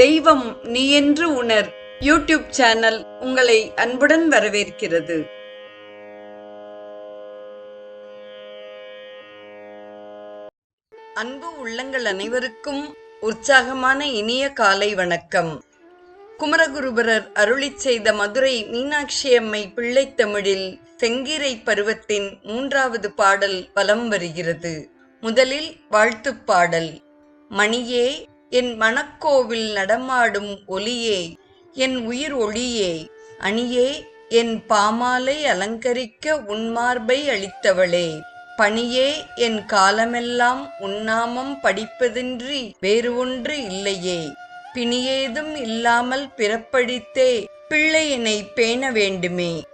தெய்வம் நீ என்று உணர். யூடியூப் சேனல் உங்களை அன்புடன் வரவேற்கிறது. அன்பு உள்ளங்கள் அனைவருக்கும் உற்சாகமான இனிய காலை வணக்கம். குமரகுருபரர் அருளிச் செய்த மதுரை மீனாட்சி அம்மை பிள்ளைத் தமிழில் செங்கீரை பருவத்தின் மூன்றாவது பாடல் வலம் வருகிறது. முதலில் வாழ்த்துப் பாடல். மணியே என் மணக்கோவில் நடமாடும் ஒலியே என் உயிர் ஒளியே அணியே என் பாமாலை அலங்கரிக்க உன்மார்பை அளித்தவளே. பணியே என் காலமெல்லாம் உன்னாமம் படிப்பதின்றி வேறு ஒன்று இல்லையே. பிணியேதும் இல்லாமல் பிறப்படித்தே பிள்ளையினை பேண வேண்டுமே.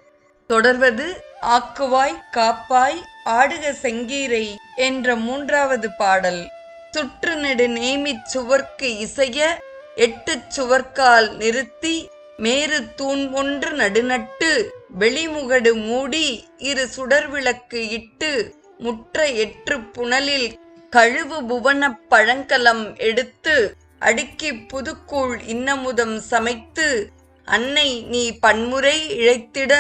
தொடர்வது ஆக்குவாய் காப்பாய் ஆடுக செங்கீரை என்ற மூன்றாவது பாடல். சுற்று நெடு நேமிச் சுவர்க்கு இசைய எட்டுச் சுவர்க்கால் நிறுத்தி மேரு தூண் ஒன்று நடுநட்டு வெளிமுகடு மூடி இரு சுடர் விளக்கு இட்டு முற்ற எற்று புனலில் கழுவு புவனப் பழங்கலம் எடுத்து அடுக்கி புதுக்கூழ் இன்னமுதம் சமைத்து அன்னை நீ பன்முறை இழைத்திட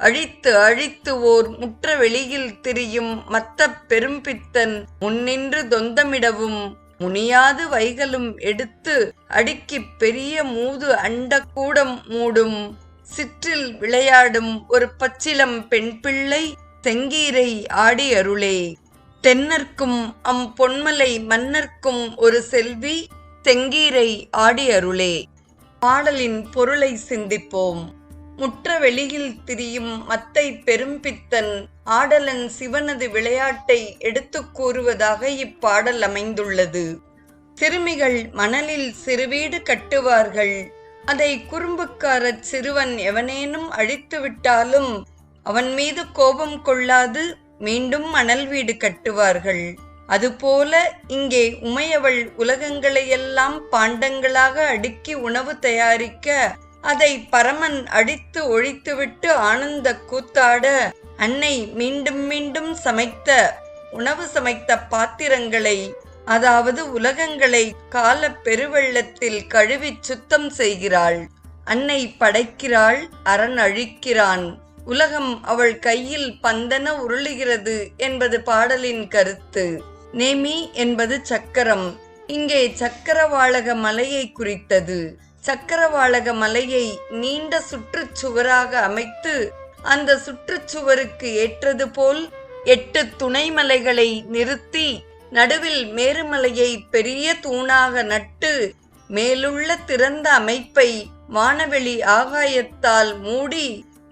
அழித்து அழித்து ஓர் முற்ற வெளியில் திரியும் மத்தப் பெரும்பித்தன் முன்னின்று தொந்தமிடவும் முனியாது வைகளும் எடுத்து அடுக்கிப் பெரிய மூது அண்டக்கூடம் மூடும். சிற்றில் விளையாடும் ஒரு பச்சிலம் பெண் பிள்ளை செங்கீரை ஆடி அருளே. தென்னர்க்கும் அம் பொன்மலை மன்னர்க்கும் ஒரு செல்வி செங்கீரை ஆடி அருளே. பாடலின் பொருளை சிந்திப்போம். முற்ற வெளியில் திரியும் மத்தை பெரும்பித்தன் ஆடலன் சிவனது விளையாட்டை எடுத்துக் கூறுவதாக இப்பாடல் அமைந்துள்ளது. சிறுமிகள் மணலில் சிறுவீடு கட்டுவார்கள். அதை குறும்புக்காரச் சிறுவன் எவனேனும் அழித்து விட்டாலும் அவன் மீது கோபம் கொள்ளாது மீண்டும் மணல் வீடு கட்டுவார்கள். அதுபோல இங்கே உமையவள் உலகங்களையெல்லாம் பாண்டங்களாக அடுக்கி உணவு தயாரிக்க அதை பரமன் அடித்து ஒழித்துவிட்டு ஆனந்த கூத்தாட அன்னை மீண்டும் மீண்டும் சமைத்த உணவு சமைத்த பாத்திரங்களை அதாவது உலகங்களை கால பெருவெள்ளத்தில் கழுவி சுத்தம் செய்கிறாள். அன்னை படைக்கிறாள் அரண் அழிக்கிறான். உலகம் அவள் கையில் பந்தன உருளுகிறது என்பது பாடலின் கருத்து. நேமி என்பது சக்கரம். இங்கே சக்கரவாளக மலையை குறித்தது. சக்கரவாளக மலையை நீண்ட சுற்றுச்சுவராக அமைத்து அந்த சுற்றுச்சுவருக்கு ஏற்றது போல் எட்டு துணை மலைகளை நிறுத்தி நடுவில் மேருமலையை பெரிய தூணாக நட்டு மேலுள்ள திறந்த அமைப்பை வானவெளி ஆகாயத்தால் மூடி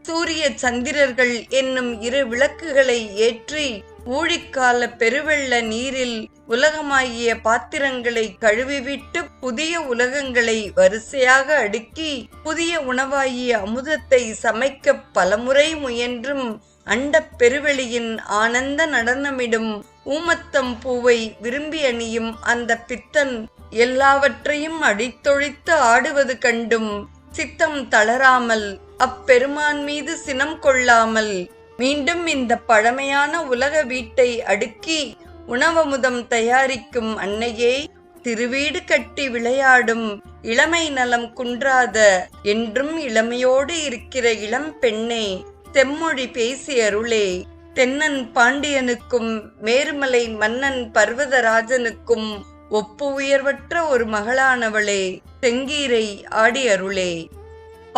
சூரிய சந்திரர்கள் என்னும் இரு விளக்குகளை ஏற்றி ஊழிக்கால பெருவெள்ள நீரில் உலகமாகிய பாத்திரங்களை கழுவிவிட்டு புதிய உலகங்களை வரிசையாக அடுக்கி புதிய உணவாகிய அமுதத்தை சமைக்க பலமுறை முயன்றும் அண்டப் பெருவெளியின் ஆனந்த நடனமிடும் ஊமத்தம் பூவை விரும்பி அணியும் அந்த பித்தன் எல்லாவற்றையும் அடித்தொழித்து ஆடுவது கண்டும் சித்தம் தளராமல் அப்பெருமான் மீது சினம் கொள்ளாமல் மீண்டும் இந்த பழமையான உலக வீட்டை அடுக்கி உணவமுதம் தயாரிக்கும் அன்னையே திருவீடு கட்டி விளையாடும் இளமை நலம் குன்றாத என்றும் இளமையோடு இருக்கிற இளம் பெண்ணே செம்மொழி பேசி அருளே. தென்னன் பாண்டியனுக்கும் மேருமலை மன்னன் பர்வதராஜனுக்கும் ஒப்பு உயர்வற்ற ஒரு மகளானவளே செங்கீரை ஆடி அருளே.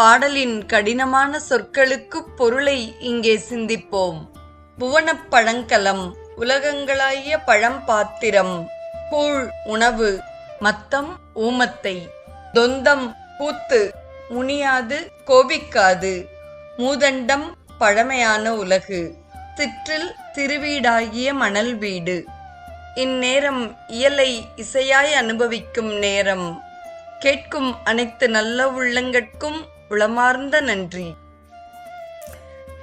பாடலின் கடினமான சொற்களுக்கு பொருளை இங்கே சிந்திப்போம். புவனப் பழங்கலம் உலகங்களாகிய பழம்பாத்திரம் கூழ் உணவு மத்தம் ஊமத்தை. தொந்தம் கூத்து முனியாது கோபிக்காது. மூதண்டம் பழமையான உலகு. சிற்றில் திருவீடாகிய மணல் வீடு. இந்நேரம் இயலை இசையாய் அனுபவிக்கும் நேரம். கேட்கும் அனைத்து நல்ல உள்ளங்கட்கும் உளமார்ந்த நன்றி.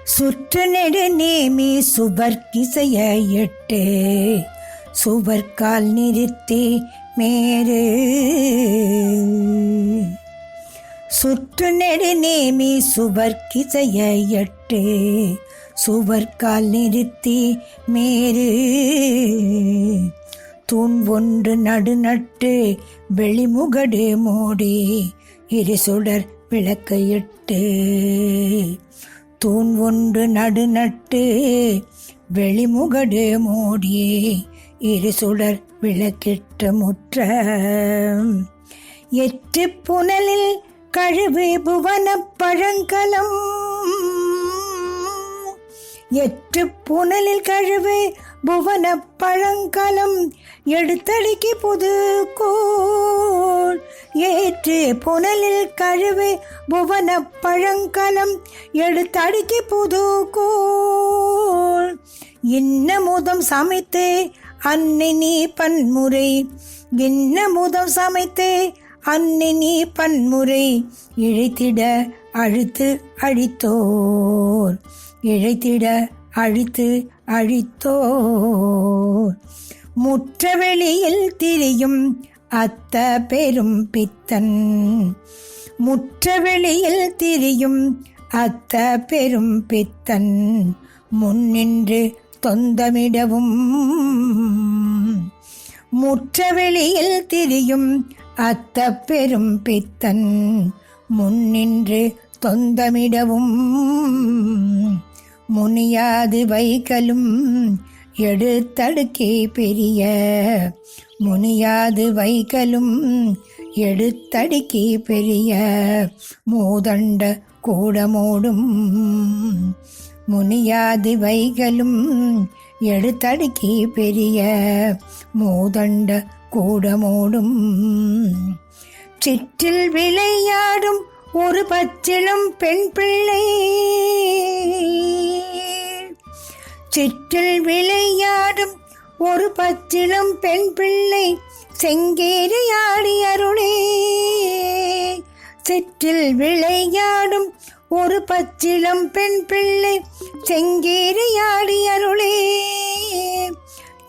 சுற்று நெடு நேமி சுபர்க்கிசைய எட்டு சுபர்கால் நிறுத்தி மேரு சுற்று நெடு நேமி சுபர்க்கிசைய எட்டு சுவர்கால் நிறுத்தி மேரு தூண் ஒன்று நடுநட்டு வெளிமுகடு மூடி இரு சுடர் விளக்கையிட்டு தூண் ஒன்று நடுநட்டு வெளிமுகடு மூடி இரு சுடர் விளக்கிட்டு முற்ற. எற்று புனலில் கழுவு புவன பழங்கலம். எற்று புனலில் கழுவு புவன பழங்கலம் எடுத்தடிக்கு புது கோள். ஏற்று புனலில் கழுவு புவன பழங்கலம் எடுத்தடிக்கு புது கோல் இன்னமுதம் சமைத்து அன்னை நீ பன்முறை. இன்னமுதம் சமைத்து அன்னை நீ பன்முறை. இழைத்திட அழுத்து அழித்தோர். இழைத்திட அழித்து அழித்தோர். முற்ற வெளியில் திரியும் அத்த பெரும் பித்தன். முற்ற வெளியில் திரியும் அத்த பெரும் பித்தன். முன்னின்று தொந்தமிடவும். முற்ற வெளியில் திரியும் அத்த பெரும் பித்தன். முன்னின்று தொந்தமிடவும். முனியாது வைகலும் எடுத்தடுக்கே பெரிய. முனியாது வைகலும் எடுத்தடுக்கே பெரிய. மூதண்ட கூடமோடும் முனியாது வைகலும் எடுத்தடுக்கே பெரிய. மூதண்ட கூடமோடும் சிற்றில் விளையாடும் ஒரு பச்சிலும் பெண் பிள்ளை. சிற்றில் விளையாடும் ஒரு பச்சிளம் பெண் பிள்ளை செங்கேறியாடி அருளே. சிற்றில் விளையாடும் ஒரு பச்சிளம் பெண் பிள்ளை செங்கேறியாடி அருளே.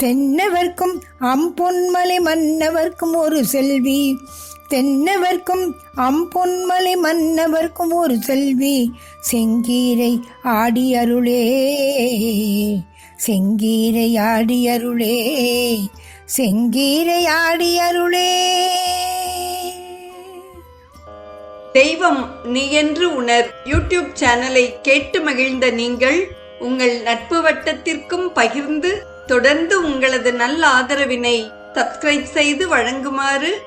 தென்னவர்க்கும் அம்பொன்மலை மன்னவர்க்கும் ஒரு செல்வி தென்னவர்க்கும் அம்பொன்மலை மன்னவர்க்கும் ஒரு செல்வி செங்கீரை ஆடி அருளே. செங்கீரை ஆடி அருளே. செங்கீரை ஆடி அருளே. தெய்வம் நீ என்று உணர். யூடியூப் சேனலை கேட்டு மகிழ்ந்த நீங்கள் உங்கள் நட்பு வட்டத்திற்கும் பகிர்ந்து தொடர்ந்து உங்களது நல்ல ஆதரவினை சப்ஸ்கிரைப் செய்து வழங்குமாறு